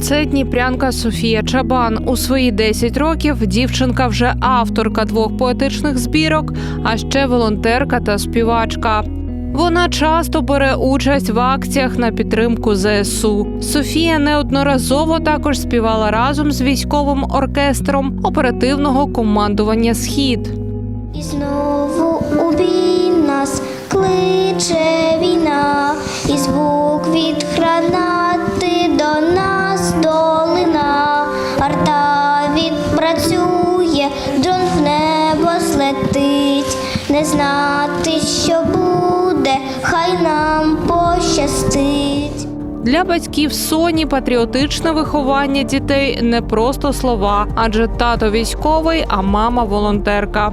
Це дніпрянка Софія Чабан. У свої 10 років дівчинка вже авторка двох поетичних збірок, а ще волонтерка та співачка. Вона часто бере участь в акціях на підтримку ЗСУ. Софія неодноразово також співала разом з військовим оркестром оперативного командування Схід. І знову у нас кличе відпрацює, дрон в небо злетить, не знати, що буде, хай нам пощастить. Для батьків Соні патріотичне виховання дітей не просто слова, адже тато військовий, а мама волонтерка.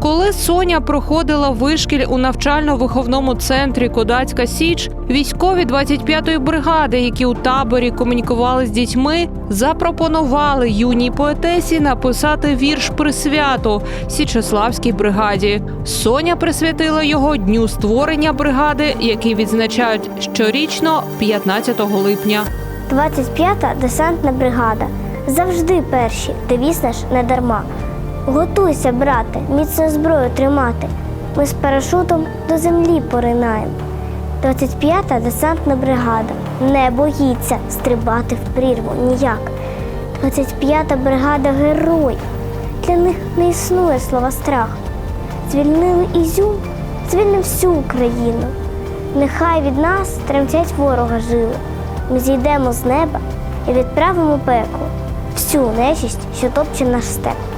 Коли Соня проходила вишкіль у навчально-виховному центрі Кодацька Січ, військові 25-ї бригади, які у таборі комунікували з дітьми, запропонували юній поетесі написати вірш присвяту Січеславській бригаді. Соня присвятила його дню створення бригади, який відзначають щорічно 15 липня. 25-та десантна бригада. Завжди перші, девіз наш не дарма. Готуйся, брате, міцно зброю тримати. Ми з парашутом до землі поринаємо. 25-та десантна бригада не боїться стрибати в прірву ніяк. 25-та бригада герой. Для них не існує слова страх. Звільнили Ізюм, звільнив всю Україну. Нехай від нас тремтять ворога жили. Ми зійдемо з неба і відправимо пекло всю нечисть, що топче наш степ.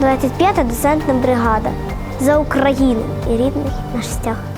25-та десантна бригада за Україну і рідний наш стяг.